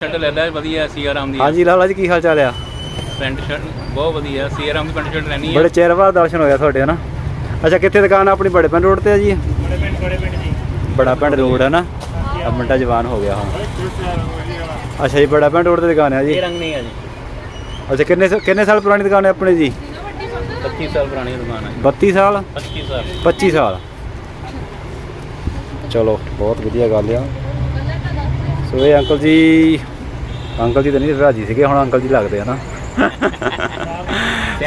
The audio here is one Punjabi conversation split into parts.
ਸ਼ਰਟ ਲੈਦਾ ਵਧੀਆ ਸੀਆਰਾਮ ਦੀ। ਹਾਂਜੀ ਲਾਲਾ ਜੀ ਕੀ ਹਾਲ ਚਾਲ ਆ? ਪੈਂਟ ਸ਼ਰਟ ਬਹੁਤ ਵਧੀਆ ਸੀਆਰਾਮ ਦੀ ਪੈਂਟ ਸ਼ਰਟ ਲੈਣੀ ਹੈ ਬੜੇ ਚਿਰ ਬਾਅਦ ਦਰਸ਼ਨ ਹੋਇਆ ਤੁਹਾਡੇ ਹਨਾ? ਅੱਛਾ ਕਿੱਥੇ ਦੁਕਾਨ ਆ ਆਪਣੀ? ਬੜੇ ਪਿੰਡ ਰੋਡ ਤੇ ਆ ਜੀ? ਬੜੇ ਪਿੰਡ ਬੜੇ ਪਿੰਡ ਜੀ। ਬੜਾ ਪਿੰਡ ਰੋਡ ਹੈ ਨਾ ਆ ਮੁੰਡਾ ਜਵਾਨ ਹੋ ਗਿਆ ਹੁਣ। ਅੱਛਾ ਜੀ ਬੜਾ ਪਿੰਡ ਰੋਡ ਤੇ ਦੁਕਾਨ ਹੈ ਜੀ? ਇਹ ਰੰਗ ਨਹੀਂ ਹੈ ਜੀ। ਅੱਛਾ ਕਿੰਨੇ ਸ- ਕਿੰਨੇ ਸਾਲ ਪੁਰਾਣੀ ਦੁਕਾਨ ਹੈ ਆਪਣੀ ਜੀ? 25 ਸਾਲ ਪੁਰਾਣੀ ਦੁਕਾਨ ਹੈ 32 ਸਾਲ? 25 ਸਾਲ। 25 ਸਾਲ। ਚਲੋ ਬਹੁਤ ਵਧੀਆ ਗੱਲ ਆ। ਸੋ ਇਹ ਅੰਕਲ ਜੀ ਅੰਕਲ ਜੀ ਤਾਂ ਨਹੀਂ ਰਾਜੀ ਸੀਗੇ ਹੁਣ ਅੰਕਲ ਜੀ ਲੱਗਦੇ ਆ ਨਾ।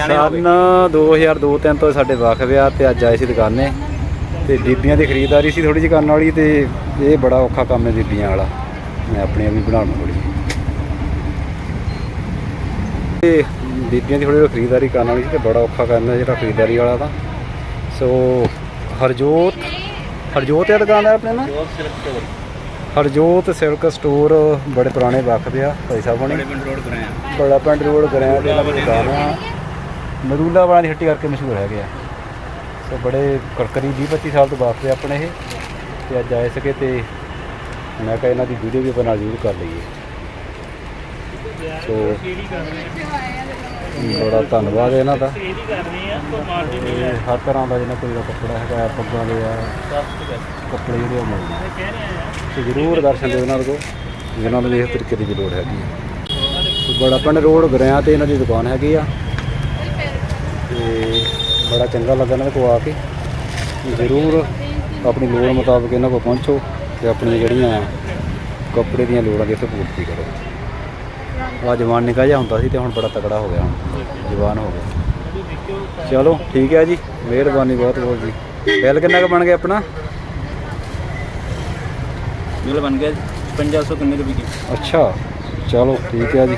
ਹੋ। ਸਨ 2002 3 ਤੋਂ ਸਾਡੇ ਵਾਕਫ ਆ ਤੇ ਅੱਜ ਆਏ ਸੀ ਦੁਕਾਨੇ। ਤੇ ਬੀਬੀਆਂ ਦੀ ਖਰੀਦਦਾਰੀ ਸੀ ਥੋੜੀ ਜਿਹੀ ਕਰਨ ਵਾਲੀ ਤੇ ਇਹ ਬੜਾ ਔਖਾ ਕੰਮ ਹੈ ਬੀਬੀਆਂ ਵਾਲਾ। ਮੈਂ ਆਪਣੀਆਂ ਵੀ ਬਣਾਉਣਾ ਥੋੜੀ ਤੇ ਬੀਬੀਆਂ ਦੀ ਥੋੜੀ ਜਿਹੀ ਖਰੀਦਦਾਰੀ ਕਰਨ ਵਾਲੀ ਸੀ ਤੇ ਬੜਾ ਔਖਾ ਕੰਮ ਹੈ ਜਿਹੜਾ ਖਰੀਦਦਾਰੀ ਵਾਲਾ ਤਾਂ। ਸੋ ਹਰਜੋਤ ਹਰਜੋਤ ਹੈ ਦੁਕਾਨਦਾਰ ਆਪਣੇ ਨਾ ਜੋ ਸਿਰਫ ਸਟੋਰ। ਹਰਜੋਤ ਸਿਲਕ ਸਟੋਰ ਬੜੇ ਪੁਰਾਣੇ ਵਾਕਫ ਆ ਭਾਈ ਸਾਹਿਬ ਹੋਣੀ। ਬੜੇ ਪਿੰਡ ਰੋਡ ਕਰਾਇਆ ਬੜਾ ਪਿੰਡ ਰੋਡ ਕਰਿਆ ਤੇ ਇਹਨਾਂ ਦੀ ਦੁਕਾਨ ਆ। ਨਰੂਲਾ ਵਾਲਾ ਦੀ ਹੱਟੀ ਕਰਕੇ ਮਸ਼ਹੂਰ ਹੈਗੇ ਆ। ਸੋ ਬੜੇ ਕਰਕਰੀ 20 25 ਸਾਲ ਤੋਂ ਵਾਪਸ ਆਪਣੇ ਇਹ। ਤੇ ਅੱਜ ਆਏ ਸਕੇ ਤੇ ਮੈਂ ਕਿਹਾ ਇਹਨਾਂ ਦੀ ਵੀਡੀਓ ਵੀ ਨਾਲ ਜ਼ਰੂਰ ਕਰ ਲਈਏ। ਸੋ ਬੜਾ ਧੰਨਵਾਦ ਇਹਨਾਂ ਦਾ। ਹਰ ਤਰ੍ਹਾਂ ਦਾ ਜਿਹਨਾਂ ਕੋਈ ਕੱਪੜਾ ਹੈਗਾ ਪੱਗਾਂ ਦੇ ਆ ਕੱਪੜੇ ਜਿਹੜੇ ਉਹ ਮਿਲਦੇ ਆ। ਜ਼ਰੂਰ ਦਰਸ਼ਨ ਦਿਓ ਇਹਨਾਂ ਕੋਲ, ਜਿਨ੍ਹਾਂ ਨੂੰ ਇਸ ਤਰੀਕੇ ਦੀ ਲੋੜ ਹੈਗੀ ਹੈ। ਸੋ ਬੜਾ ਪਿੰਡ ਰੋਡ ਗਰਿਆਂ ਤੇ ਇਹਨਾਂ ਦੀ ਦੁਕਾਨ ਹੈਗੀ ਆ। ਤੇ ਬੜਾ ਚੰਗਾ ਲੱਗਾ ਇਹਨਾਂ ਦੇ ਕੋਲ ਆ ਕੇ। ਜ਼ਰੂਰ ਆਪਣੀ ਲੋੜ ਮੁਤਾਬਕ ਇਹਨਾਂ ਕੋਲ ਪਹੁੰਚੋ ਤੇ ਆਪਣੀਆਂ ਜਿਹੜੀਆਂ ਕੱਪੜੇ ਦੀਆਂ ਲੋੜਾਂ ਦੀ ਇੱਥੇ ਪੂਰਤੀ ਕਰੋ। ਆ ਜਵਾਨ ਨਿਕਾ ਜਿਹਾ ਹੁੰਦਾ ਸੀ ਤੇ ਹੁਣ ਬੜਾ ਤਕੜਾ ਹੋ ਗਿਆ ਹੁਣ। ਜਵਾਨ ਹੋ ਗਿਆ। ਚਲੋ, ਠੀਕ ਹੈ ਜੀ। ਮਿਹਰਬਾਨੀ ਬਹੁਤ ਬਹੁਤ ਜੀ। ਬਿੱਲ ਕਿੰਨਾ ਕੁ ਬਣ ਗਿਆ ਆਪਣਾ? ਬਿੱਲ ਬਣ ਗਿਆ 5500 ਕਿੰਨੇ ਰੁਪਏ ਦੀ? ਅੱਛਾ ਚਲੋ ਠੀਕ ਹੈ ਜੀ।